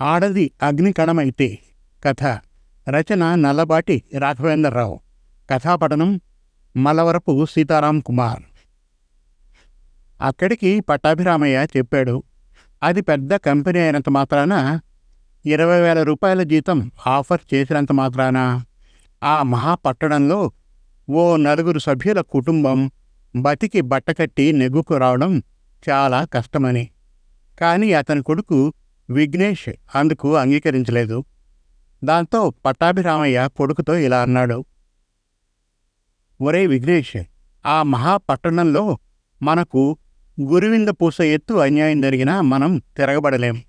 ఆడది అగ్నికణమైతే. కథ. రచన నల్లబాటి రాఘవేంద్రరావు. కథాపఠనం మలవరపు సీతారాం కుమార్. అక్కడికి పట్టాభిరామయ్య చెప్పాడు అది పెద్ద కంపెనీ అయినంత మాత్రాన ఇరవై వేల రూపాయల జీతం ఆఫర్ చేసినంత మాత్రాన ఆ మహాపట్టణంలో ఓ నలుగురు సభ్యుల కుటుంబం బతికి బట్టకట్టి నెగ్గుకు రావడం చాలా కష్టమని. కానీ అతని కొడుకు విఘ్నేష్ అందుకు అంగీకరించలేదు. దాంతో పట్టాభిరామయ్య కొడుకుతో ఇలా అన్నాడు. ఒరే విఘ్నేష్ ఆ మహాపట్టణంలో మనకు గురువింద పూస ఎత్తు అన్యాయం జరిగినా మనం తిరగబడలేం.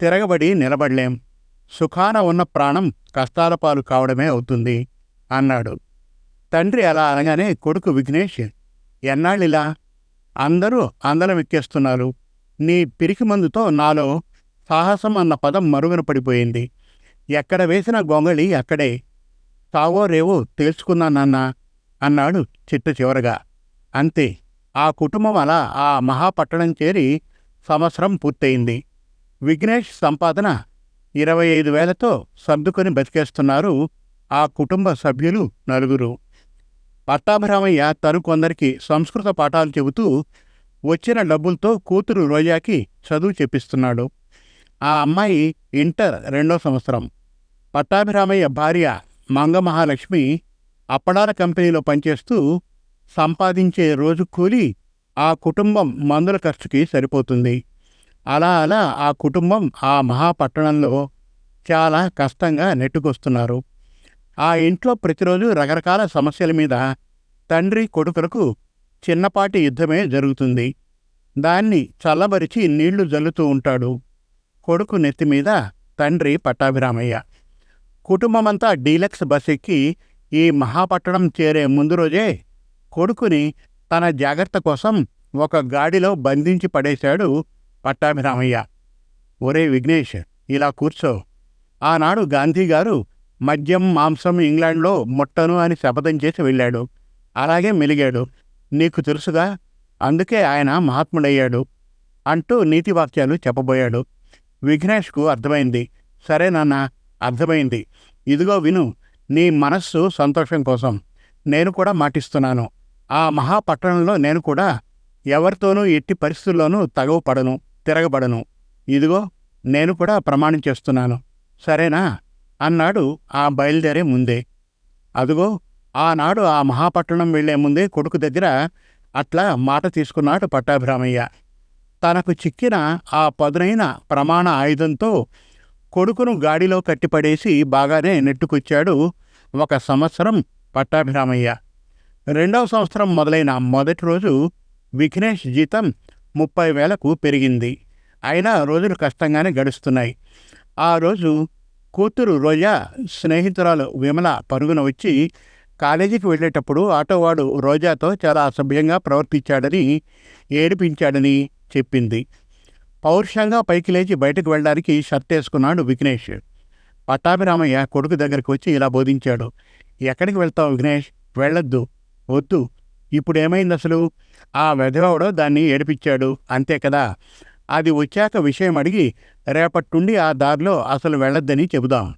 తిరగబడి నిలబడలేం. సుఖాన ఉన్న ప్రాణం కష్టాల పాలు కావడమే అవుతుంది అన్నాడు. తండ్రి అలా అనగానే కొడుకు విఘ్నేష్ ఎన్నాళ్ళిలా? అందరూ అందలం ఎక్కేస్తున్నారు. నీ పిరికి మందుతో నాలో సాహసం అన్న పదం మరుగున పడిపోయింది. ఎక్కడ వేసిన గొంగళి అక్కడే. తావో రేవో తేల్చుకున్నానన్నా అన్నాడు చిట్ట చివరగా. అంతే ఆ కుటుంబం అలా ఆ మహాపట్టణం చేరి సంవత్సరం పూర్తయింది. విఘ్నేష్ సంపాదన ఇరవై ఐదు వేలతో సర్దుకొని బతికేస్తున్నారు ఆ కుటుంబ సభ్యులు నలుగురు. పట్టాభిరామయ్య తను కొందరికి సంస్కృత పాఠాలు చెబుతూ వచ్చిన డబ్బులతో కూతురు రోజాకి చదువు చెప్పిస్తున్నాడు. ఆ అమ్మాయి ఇంటర్ రెండో సంవత్సరం. పట్టాభిరామయ్య భార్య మంగమహాలక్ష్మి అప్పడాల కంపెనీలో పనిచేస్తూ సంపాదించే రోజు కూలి ఆ కుటుంబం మందుల ఖర్చుకి సరిపోతుంది. అలా అలా ఆ కుటుంబం ఆ మహాపట్టణంలో చాలా కష్టంగా నెట్టుకొస్తున్నారు. ఆ ఇంట్లో ప్రతిరోజు రకరకాల సమస్యల మీద తండ్రి కొడుకులకు చిన్నపాటి యుద్ధమే జరుగుతుంది. దాన్ని చల్లబరిచి నీళ్ళు జల్లుతూ ఉంటాడు. కొడుకు నెత్తిమీద తండ్రి పట్టాభిరామయ్య. కుటుంబమంతా డీలక్స్ బస్ ఎక్కి ఈ మహాపట్టణం చేరే ముందు రోజే కొడుకుని తన జాగ్రత్త కోసం ఒక గాడిలో బంధించి పడేశాడు పట్టాభిరామయ్య. ఒరే విఘ్నేష్ ఇలా కూర్చో. ఆనాడు గాంధీగారు మద్యం మాంసం ఇంగ్లాండ్లో ముట్టను అని శపథం చేసి వెళ్ళాడు. అలాగే మెలిగాడు. నీకు తెలుసుగా అందుకే ఆయన మహాత్ముడయ్యాడు అంటూ నీతివాక్యాలు చెప్పబోయాడు. విఘ్నేష్కు అర్థమైంది. సరే నాన్న అర్థమైంది. ఇదిగో విను నీ మనస్సు సంతోషం కోసం. నేను కూడా మాటిస్తున్నాను. ఆ మహాపట్టణంలో నేను కూడా ఎవరితోనూ ఎట్టి పరిస్థితుల్లోనూ తగవు పడను తిరగబడను. ఇదిగో నేను కూడా ప్రమాణం చేస్తున్నాను. సరేనా? అన్నాడు ఆ బయలుదేరే ముందే. అదుగో ఆనాడు ఆ మహాపట్టణం వెళ్ళే ముందే కొడుకు దగ్గర అట్లా మాట తీసుకున్నాడు పట్టాభిరామయ్య. తనకు చిక్కిన ఆ పదునైన ప్రమాణ ఆయుధంతో కొడుకును గాడిలో కట్టిపడేసి బాగానే నెట్టుకొచ్చాడు ఒక సంవత్సరం పట్టాభిరామయ్య. రెండవ సంవత్సరం మొదలైన మొదటి రోజు విఘ్నేష్ జీతం ముప్పై వేలకు పెరిగింది. అయినా రోజులు కష్టంగానే గడుస్తున్నాయి. ఆ రోజు కూతురు రోజా స్నేహితురాలు విమల పరుగున వచ్చి కాలేజీకి వెళ్ళేటప్పుడు ఆటోవాడు రోజాతో చాలా అసభ్యంగా ప్రవర్తించాడని ఏడిపించాడని చెప్పింది. పౌరుషంగా పైకి లేచి బయటకు వెళ్ళడానికి షర్ట్ వేసుకున్నాడు విఘ్నేష్. పట్టాభిరామయ్య కొడుకు దగ్గరికి వచ్చి ఇలా బోధించాడు. ఎక్కడికి వెళ్తావు విఘ్నేష్? వెళ్ళొద్దు. వద్దు. ఇప్పుడు ఏమైంది అసలు? ఆ వెధవాడో దాన్ని ఏడిపించాడు. అంతే కదా? అది వచ్చాక విషయం అడిగి రేపటి నుండి ఆ దారిలో అసలు వెళ్ళొద్దని చెబుదాం.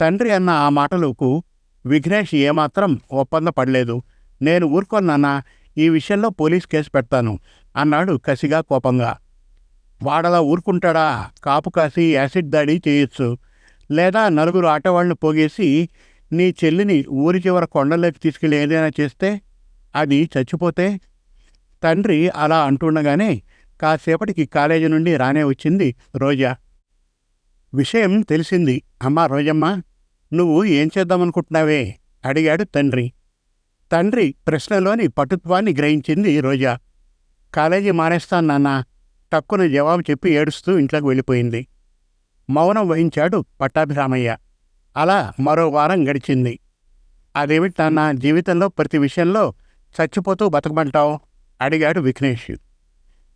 తండ్రి అన్న ఆ మాటలకు విఘ్నేష్ ఏమాత్రం ఒప్పంద పడలేదు నేను ఊరుకోనన్నా ఈ విషయంలో పోలీస్ కేసు పెడతాను. అన్నాడు కసిగా కోపంగా. వాడలా ఊరుకుంటాడా? కాపు కాసి యాసిడ్ దాడి చేయొచ్చు. లేదా నలుగురు ఆటవాళ్ళు పోగేసి నీ చెల్లిని ఊరి చివర కొండలోకి తీసుకెళ్ళి ఏదైనా చేస్తే అది చచ్చిపోతే? తండ్రి అలా అంటుండగానే కాసేపటికి కాలేజీ నుండి రానే వచ్చింది రోజా. విషయం తెలిసింది. అమ్మా రోజమ్మ నువ్వు ఏం చేద్దామనుకుంటున్నావే? అడిగాడు తండ్రి. తండ్రి ప్రశ్నలోని పటుత్వాన్ని గ్రహించింది రోజా. కాలేజీ మానేస్తాను నాన్న. టక్కున జవాబు చెప్పి ఏడుస్తూ ఇంట్లోకి వెళ్ళిపోయింది. మౌనం వహించాడు పట్టాభిరామయ్య. అలా మరో వారం గడిచింది. అదేమిటి నాన్న జీవితంలో ప్రతి విషయంలో చచ్చిపోతూ బతకమంటావు? అడిగాడు విఘ్నేష్.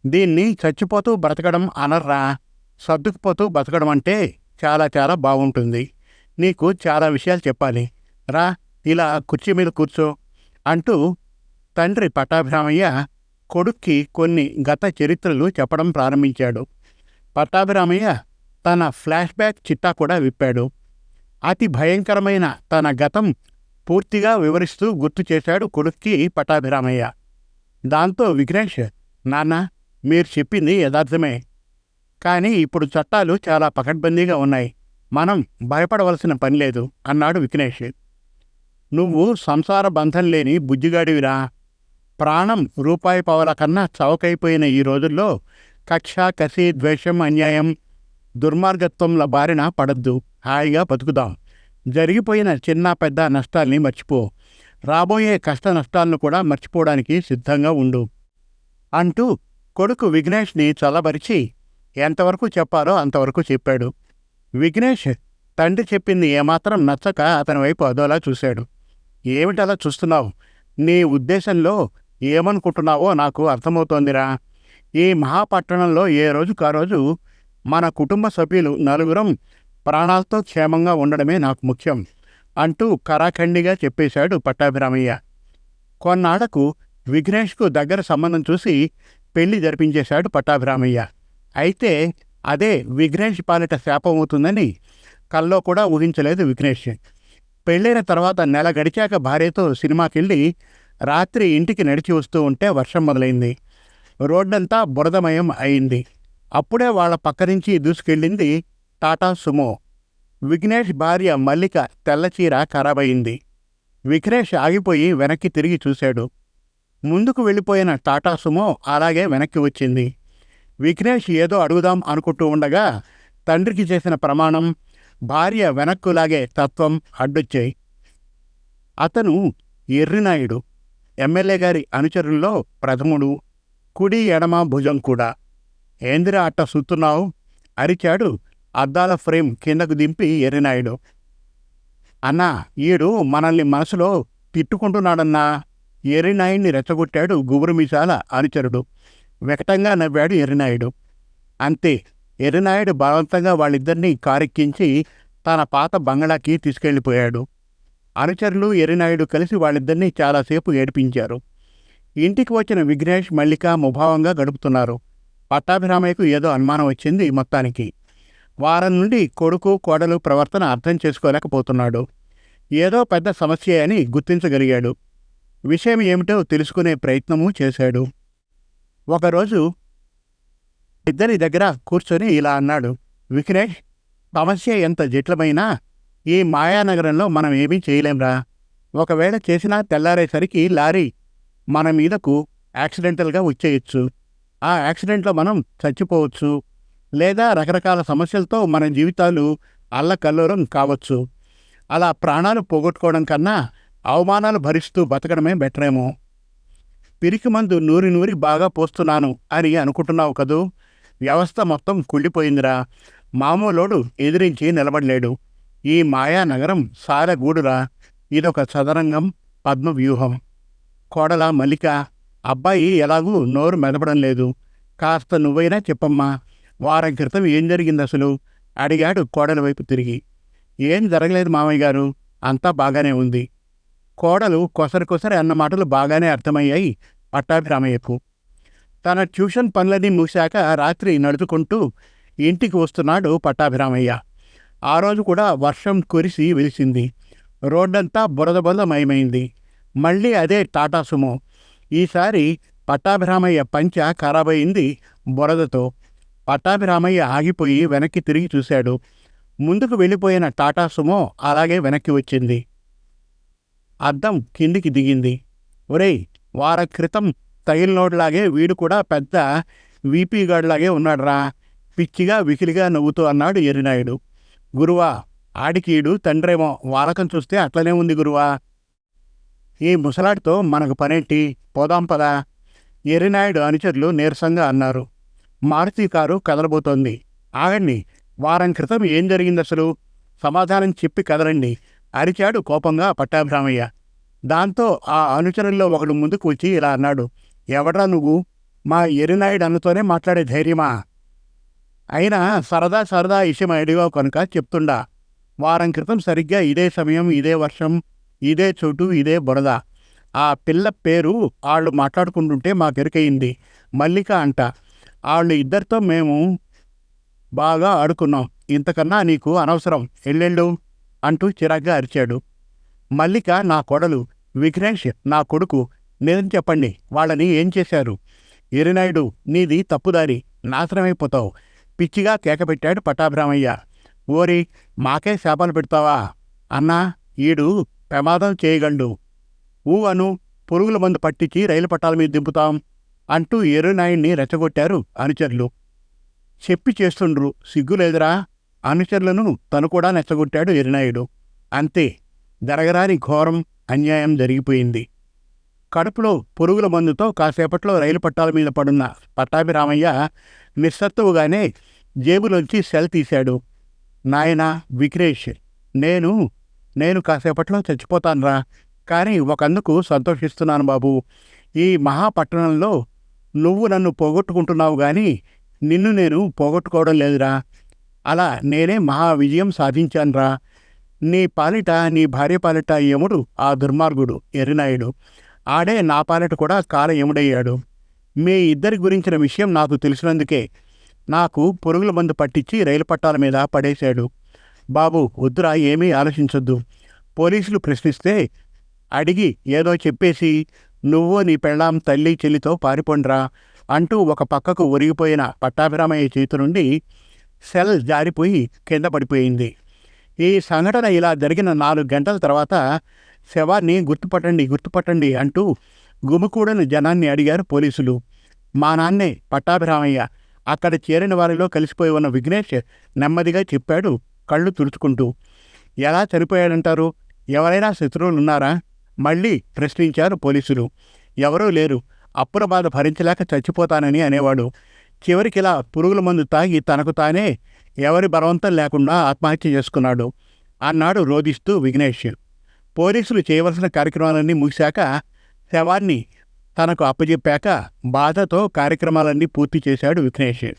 దీన్ని చచ్చిపోతూ బ్రతకడం అనర్రా. సర్దుకుపోతూ బతకడం అంటే చాలా చాలా బాగుంటుంది నీకు చాలా విషయాలు చెప్పాలి. రా ఇలా కుర్చీ మీద కూర్చో అంటూ తండ్రి పట్టాభిరామయ్య కొడుక్కి కొన్ని గత చరిత్రలు చెప్పడం ప్రారంభించాడు. పట్టాభిరామయ్య తన ఫ్లాష్ బ్యాక్ చిట్టా కూడా విప్పాడు. అతి భయంకరమైన తన గతం పూర్తిగా వివరిస్తూ గుర్తు చేశాడు కొడుక్కి పట్టాభిరామయ్య. దాంతో విఘ్నేష్ నాన్న మీరు చెప్పింది యథార్థమే. కానీ ఇప్పుడు చట్టాలు చాలా పకడ్బందీగా ఉన్నాయి. మనం భయపడవలసిన పని లేదు అన్నాడు విఘ్నేష్. నువ్వు సంసార బంధం లేని బుజ్జిగాడివిరా. ప్రాణం రూపాయి పవల కన్నా చవకైపోయిన ఈ రోజుల్లో కక్ష కసి ద్వేషం అన్యాయం దుర్మార్గత్వంల బారిన పడద్దు. హాయిగా బతుకుదాం. జరిగిపోయిన చిన్న పెద్ద నష్టాల్ని మర్చిపో. రాబోయే కష్ట నష్టాలను కూడా మర్చిపోవడానికి సిద్ధంగా ఉండు. అంటూ కొడుకు విఘ్నేష్ని చల్లబరిచి ఎంతవరకు చెప్పాలో అంతవరకు చెప్పాడు. విఘ్నేష్ తండ్రి చెప్పింది ఏమాత్రం నచ్చక అతని వైపు అదోలా చూశాడు. ఏమిటలా చూస్తున్నావు? నీ ఉద్దేశంలో ఏమనుకుంటున్నావో నాకు అర్థమవుతోందిరా. ఈ మహాపట్టణంలో ఏ రోజుకా రోజు మన కుటుంబ సభ్యులు నలుగురం ప్రాణాలతో క్షేమంగా ఉండడమే నాకు ముఖ్యం అంటూ కరాఖండిగా చెప్పేశాడు పట్టాభిరామయ్య. కొన్నాళ్ళకు విఘ్నేష్కు దగ్గర సంబంధం చూసి పెళ్ళి జరిపించేశాడు పట్టాభిరామయ్య. అయితే అదే విఘ్నేష్ పాలిట శాపం అవుతుందని కల్లో కూడా ఊహించలేదు విఘ్నేష్. పెళ్ళైన తర్వాత నెల గడిచాక భార్యతో సినిమాకెళ్ళి రాత్రి ఇంటికి నడిచి వస్తూ ఉంటే వర్షం మొదలైంది. రోడ్డంతా బురదమయం అయింది. అప్పుడే వాళ్ళ పక్క నుంచి దూసుకెళ్ళింది టాటా సుమో. విఘ్నేష్ భార్య మల్లిక తెల్లచీర ఖరాబయింది. విఘ్నేష్ ఆగిపోయి వెనక్కి తిరిగి చూశాడు. ముందుకు వెళ్ళిపోయిన టాటా సుమో అలాగే వెనక్కి వచ్చింది. విఘ్నేష్ ఏదో అడుగుదాం అనుకుంటూ ఉండగా తండ్రికి చేసిన ప్రమాణం భార్య వెనక్కులాగే తత్వం అడ్డొచ్చాయి. అతను ఎర్రినాయుడు ఎమ్మెల్యే గారి అనుచరుల్లో ప్రథముడు కుడి ఎడమ భుజం కూడా. ఏందిరా అట్ట సుత్తున్నావు? అరిచాడు అద్దాల ఫ్రేమ్ కిందకు దింపి ఎర్రినాయుడు. అన్నా ఈడు మనల్ని మనసులో తిట్టుకుంటున్నాడన్నా? ఎరినాయుడిని రెచ్చగొట్టాడు గుబురుమిసాల అనుచరుడు. వెకటంగా నవ్వాడు ఎర్రినాయుడు. అంతే ఎర్రినాయుడు బలవంతంగా వాళ్ళిద్దరినీ కారెక్కించి తన పాత బంగళాకి తీసుకెళ్ళిపోయాడు. అనుచరులు ఎర్రినాయుడు కలిసి వాళ్ళిద్దరినీ చాలాసేపు ఏడిపించారు. ఇంటికి వచ్చిన విఘ్నేష్ మల్లిక ముభావంగా గడుపుతున్నారు. పట్టాభిరామయ్యకు ఏదో అనుమానం వచ్చింది మొత్తానికి. వారం నుండి కొడుకు కోడలు ప్రవర్తన అర్థం చేసుకోలేకపోతున్నాడు. ఏదో పెద్ద సమస్య అని గుర్తించగలిగాడు. విషయం ఏమిటో తెలుసుకునే ప్రయత్నము చేశాడు. ఒకరోజు ఇద్దరి దగ్గర కూర్చొని ఇలా అన్నాడు. విఘ్నేష్ సమస్య ఎంత జటిలమైనా ఈ మాయానగరంలో మనం ఏమీ చేయలేంరా ఒకవేళ చేసినా తెల్లారేసరికి లారీ మన మీదకు యాక్సిడెంటల్గా వచ్చేయచ్చు. ఆ యాక్సిడెంట్లో మనం చచ్చిపోవచ్చు. లేదా రకరకాల సమస్యలతో మన జీవితాలు అల్లకల్లోరం కావచ్చు. అలా ప్రాణాలు పోగొట్టుకోవడం కన్నా అవమానాలు భరిస్తూ బతకడమే బెటరేమో. పిరికి మందు నూరి నూరి బాగా పోస్తున్నాను అని అనుకుంటున్నావు కదూ? వ్యవస్థ మొత్తం కుళ్ళిపోయిందిరా. మామూలోడు ఎదిరించి నిలబడలేడు. ఈ మాయానగరం సాలెగూడురా సారగూడురా. ఇదొక చదరంగం పద్మవ్యూహం. కోడల మల్లిక అబ్బాయి ఎలాగూ నోరు మెదపడం లేదు. కాస్త నువ్వైనా చెప్పమ్మా వారం క్రితం ఏం జరిగింది అసలు అడిగాడు కోడల వైపు తిరిగి. ఏం జరగలేదు మామయ్య గారు అంతా బాగానే ఉంది. కోడలు కొసరికొసరి అన్న మాటలు బాగానే అర్థమయ్యాయి పట్టాభిరామయ్యకు. తన ట్యూషన్ పనులన్నీ మూశాక రాత్రి నడుచుకుంటూ ఇంటికి వస్తున్నాడు పట్టాభిరామయ్య. ఆ రోజు కూడా వర్షం కురిసి వెలిసింది. రోడ్డంతా బురద బురదమయమైంది. మళ్ళీ అదే టాటా సుమో. ఈసారి పట్టాభిరామయ్య పంచ ఖరాబయింది బురదతో. పట్టాభిరామయ్య ఆగిపోయి వెనక్కి తిరిగి చూశాడు. ముందుకు వెళ్ళిపోయిన టాటా సుమో అలాగే వెనక్కి వచ్చింది. అద్దం కిందికి దిగింది. ఒరేయ్ వార క్రితం తగిలినోడ్లాగే వీడు కూడా పెద్ద వీపీ గాడ్లాగే ఉన్నాడురా. పిచ్చిగా వికిలిగా నవ్వుతూ అన్నాడు ఎరినాయుడు గురువా ఆడికీడు తండ్రేమో వాలకం చూస్తే అట్లనే ఉంది గురువా. ఈ ముసలాడితో మనకు పనేంటి? పోదాం పదా. ఎరినాయుడు అనుచరులు నీరసంగా అన్నారు. మారుతి కారు కదలబోతోంది. ఆగండి వారం క్రితం ఏం జరిగింది అసలు సమాధానం చెప్పి కదలండి. అరిచాడు కోపంగా పట్టాభిరామయ్య. దాంతో ఆ అనుచరుల్లో ఒకడు ముందుకు వచ్చి ఇలా అన్నాడు. ఎవడ్రా నువ్వు? మా ఎరినాయుడు అన్నతోనే మాట్లాడే ధైర్యమా? అయినా సరదా సరదా విషయం అడిగావు కనుక చెప్తుండా వారం క్రితం సరిగ్గా ఇదే సమయం ఇదే వర్షం ఇదే చోటు ఇదే బురద. ఆ పిల్ల పేరు వాళ్ళు మాట్లాడుకుంటుంటే మాకు మాకెరికయింది మల్లిక అంట వాళ్ళు ఇద్దరితో మేము బాగా ఆడుకున్నాం. ఇంతకన్నా నీకు అనవసరం. ఎల్లెళ్ళు అంటూ చిరాగ్గా అరిచాడు. మల్లిక నా కొడలు విఘ్నేష్ నా కొడుకు నిజం చెప్పండి వాళ్ళని ఏం చేశారు? ఎరినాయుడు నీది తప్పుదారి. నాశనమైపోతావు. పిచ్చిగా కేకపెట్టాడు పట్టాభిరామయ్య. ఓరి మాకే శాపాలు పెడతావా? అన్నా ఈడు ప్రమాదం చేయగండు ఊ అను పురుగుల మందు పట్టించి రైలు పట్టాల మీద దింపుతాం అంటూ ఎరునాయుణ్ణి రెచ్చగొట్టారు అనుచరులు. చెప్పి చేస్తుండ్రు సిగ్గులేదురా అనుచరులను తను కూడా నెచ్చగొట్టాడు ఎరునాయుడు అంతే జరగరాని ఘోరం అన్యాయం జరిగిపోయింది. కడుపులో పురుగుల మందుతో కాసేపట్లో రైలు పట్టాల మీద పడున్న పట్టాభిరామయ్య నిస్సత్తువుగానే జేబులోంచి సెల్ తీశాడు. నాయనా విక్రేష్ నేను నేను కాసేపట్లో చచ్చిపోతానురా. కానీ ఒకందుకు సంతోషిస్తున్నాను బాబు. ఈ మహాపట్టణంలో నువ్వు నన్ను పోగొట్టుకుంటున్నావు కానీ నిన్ను నేను పోగొట్టుకోవడం లేదురా. అలా నేనే మహా విజయం సాధించానురా. నీ పాలిట నీ భార్య పాలిట యముడు ఆ దుర్మార్గుడు ఎర్రినాయుడు. ఆడే నా పాలిట కూడా కాల యముడయ్యాడు మీ ఇద్దరి గురించిన విషయం నాకు తెలిసినందుకే నాకు పురుగుల మందు పట్టించి రైలు పట్టాల మీద పడేశాడు. బాబు వద్దురా ఏమీ ఆలోచించొద్దు. పోలీసులు ప్రశ్నిస్తే అడిగి ఏదో చెప్పేసి నువ్వు నీ పెళ్ళాం తల్లి చెల్లితో పారిపోండ్రా అంటూ ఒక పక్కకు ఒరిగిపోయిన పట్టాభిరామయ్య చేతి నుండి సెల్ జారిపోయి కింద పడిపోయింది. ఈ సంఘటన ఇలా జరిగిన నాలుగు గంటల తర్వాత శవాన్ని గుర్తుపట్టండి గుర్తుపట్టండి అంటూ గుమికూడని జనాన్ని అడిగారు పోలీసులు. మా నాన్నే పట్టాభిరామయ్య అక్కడ చేరిన వారిలో కలిసిపోయి ఉన్న విఘ్నేష్ నెమ్మదిగా చెప్పాడు కళ్ళు తుడుచుకుంటూ. ఎలా చనిపోయాడంటారు? ఎవరైనా శత్రువులు ఉన్నారా మళ్ళీ ప్రశ్నించారు పోలీసులు. ఎవరూ లేరు. అప్పుల బాధ భరించలేక చచ్చిపోతానని అనేవాడు. చివరికి ఇలా పురుగుల మందు తాగి తనకు తానే ఎవరి బలవంతం లేకుండా ఆత్మహత్య చేసుకున్నాడు అన్నాడు రోధిస్తూ విఘ్నేష్. పోలీసులు చేయవలసిన కార్యక్రమాలన్నీ ముగిశాక శవాన్ని తనకు అప్పజెప్పాక బాధతో కార్యక్రమాలన్నీ పూర్తి చేశాడు విఘ్నేష్.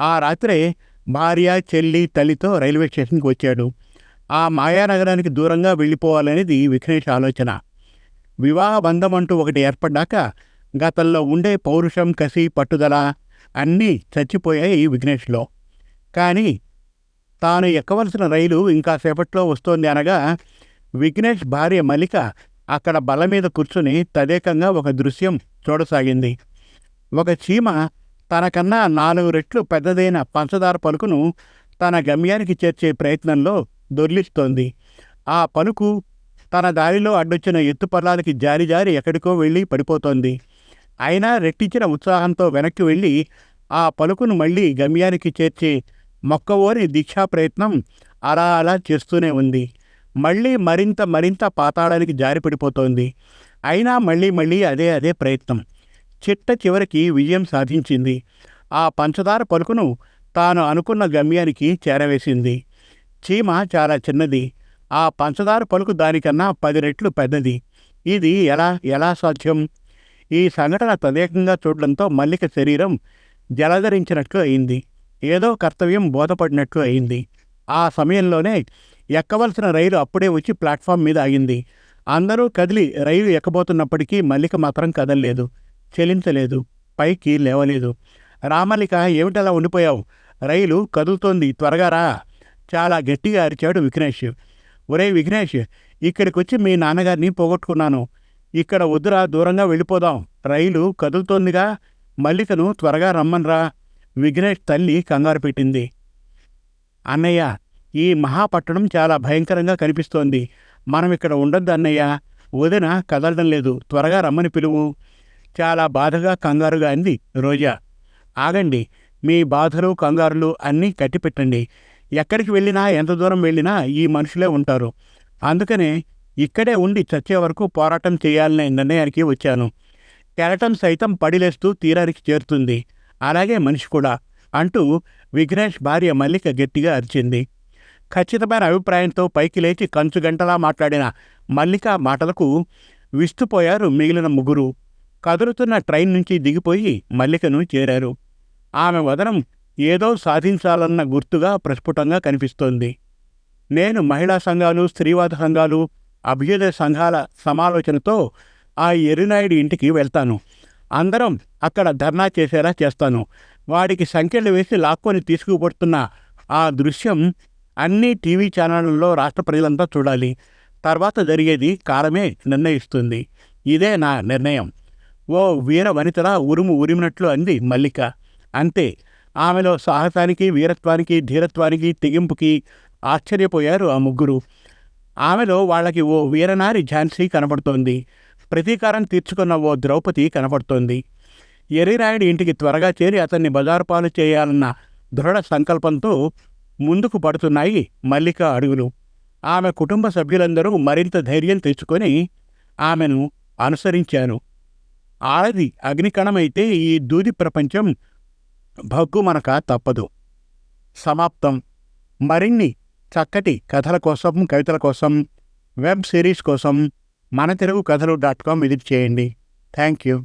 ఆ రాత్రే భార్య చెల్లి తల్లితో రైల్వే స్టేషన్కి వచ్చాడు. ఆ మాయానగరానికి దూరంగా వెళ్ళిపోవాలనేది విఘ్నేష్ ఆలోచన. వివాహ బంధం అంటూ ఒకటి ఏర్పడ్డాక గతంలో ఉండే పౌరుషం కసి పట్టుదల అన్నీ చచ్చిపోయాయి విఘ్నేష్లో. కానీ తాను ఎక్కవలసిన రైలు ఇంకా సేపట్లో వస్తోంది అనగా విఘ్నేష్ భార్య మల్లిక అక్కడ బల మీద కూర్చుని తదేకంగా ఒక దృశ్యం చూడసాగింది. ఒక చీమ తనకన్నా నాలుగు రెట్లు పెద్దదైన పంచదార పలుకును తన గమ్యానికి చేర్చే ప్రయత్నంలో దొర్లిస్తోంది. ఆ పలుకు తన దారిలో అడ్డొచ్చిన ఎత్తుపల్లాలకి జారి జారి ఎక్కడికో వెళ్ళి పడిపోతోంది. అయినా రెట్టించిన ఉత్సాహంతో వెనక్కి వెళ్ళి ఆ పలుకును మళ్ళీ గమ్యానికి చేర్చే మొక్కవోని దీక్షా ప్రయత్నం అలా అలా చేస్తూనే ఉంది. మళ్ళీ మరింత మరింత పాతాళానికి జారిపడిపోతోంది అయినా మళ్ళీ మళ్ళీ అదే అదే ప్రయత్నం. చిట్ట చివరికి విజయం సాధించింది. ఆ పంచదార పలుకును తాను అనుకున్న గమ్యానికి చేరవేసింది. చీమ చాలా చిన్నది. ఆ పంచదార పలుకు దానికన్నా పది రెట్లు పెద్దది. ఇది ఎలా ఎలా సాధ్యం? ఈ సంఘటన తదేకంగా చూడడంతో మల్లిక శరీరం జలధరించినట్లు అయింది. ఏదో కర్తవ్యం బోధపడినట్లు అయింది. ఆ సమయంలోనే ఎక్కవలసిన రైలు అప్పుడే వచ్చి ప్లాట్ఫామ్ మీద ఆగింది. అందరూ కదిలి రైలు ఎక్కబోతున్నప్పటికీ మల్లిక మాత్రం కదలలేదు. చెలించలేదు. పైకి లేవలేదు. రామల్లిక ఏమిటలా ఉండిపోయావు? రైలు కదులుతోంది. త్వరగా రా. చాలా గట్టిగా అరిచాడు విఘ్నేష్. ఒరే విఘ్నేష్ ఇక్కడికి వచ్చి మీ నాన్నగారిని పోగొట్టుకున్నాను. ఇక్కడ వద్దురా దూరంగా వెళ్ళిపోదాం. రైలు కదులుతోందిగా. మల్లికను త్వరగా రమ్మన్రా. విఘ్నేష్ తల్లి కంగారు పెట్టింది. అన్నయ్య ఈ మహాపట్టణం చాలా భయంకరంగా కనిపిస్తోంది. మనం ఇక్కడ ఉండొద్దు అన్నయ్య. వదిన కదలడం లేదు. త్వరగా రమ్మని పిలువు. చాలా బాధగా కంగారుగా అంది రోజా. ఆగండి. మీ బాధలు కంగారులు అన్నీ కట్టిపెట్టండి. ఎక్కడికి వెళ్ళినా ఎంత దూరం వెళ్ళినా ఈ మనుషులే ఉంటారు. అందుకనే ఇక్కడే ఉండి చచ్చే వరకు పోరాటం చేయాలనే నిర్ణయానికి వచ్చాను. కెరటం సైతం పడిలేస్తూ తీరానికి చేరుతుంది. అలాగే మనిషి కూడా అంటూ విఘ్నేష్ భార్య మల్లిక గట్టిగా అరిచింది. ఖచ్చితమైన అభిప్రాయంతో పైకి లేచి కంచుగంటలా మాట్లాడిన మల్లిక మాటలకు విస్తుపోయారు మిగిలిన ముగ్గురు. కదులుతున్న ట్రైన్ నుంచి దిగిపోయి మల్లికను చేరారు. ఆమె వదనం ఏదో సాధించాలన్న గుర్తుగా ప్రస్ఫుటంగా కనిపిస్తోంది. నేను మహిళా సంఘాలు స్త్రీవాద సంఘాలు అభ్యుదయ సంఘాల సమాలోచనతో ఆ ఎరునాయుడి ఇంటికి వెళ్తాను. అందరం అక్కడ ధర్నా చేసేలా చేస్తాను. వాడికి సంఖ్యలు వేసి లాక్కొని తీసుకుపడుతున్న ఆ దృశ్యం అన్ని టీవీ ఛానళ్ళలో రాష్ట్ర ప్రజలంతా చూడాలి. తర్వాత జరిగేది కాలమే నిర్ణయిస్తుంది. ఇదే నా నిర్ణయం. ఓ వీర వనితలా ఉరుము ఉరిమినట్లు అంది మల్లిక. అంతే. ఆమెలో సాహసానికి వీరత్వానికి ధీరత్వానికి తెగింపుకి ఆశ్చర్యపోయారు ఆ ముగ్గురు. ఆమెలో వాళ్ళకి ఓ వీరనారి ఝాన్సీ కనపడుతోంది ప్రతీకారం తీర్చుకున్న ఓ ద్రౌపది కనపడుతోంది ఎరిరాయుడి ఇంటికి త్వరగా చేరి అతన్ని బజారు పాలు చేయాలన్న దృఢ సంకల్పంతో ముందుకు పడుతున్నాయి మల్లిక అడుగులు. ఆమె కుటుంబ సభ్యులందరూ మరింత ధైర్యం తెచ్చుకొని ఆమెను అనుసరించాను ఆరది అగ్నికణమైతే ఈ దూది ప్రపంచం భగ్గుమనక తప్పదు. సమాప్తం. మరిన్ని చక్కటి కథల కోసం కవితల కోసం వెబ్ సిరీస్ కోసం మన Telugu Kathalu dot com visit చేయండి. Thank you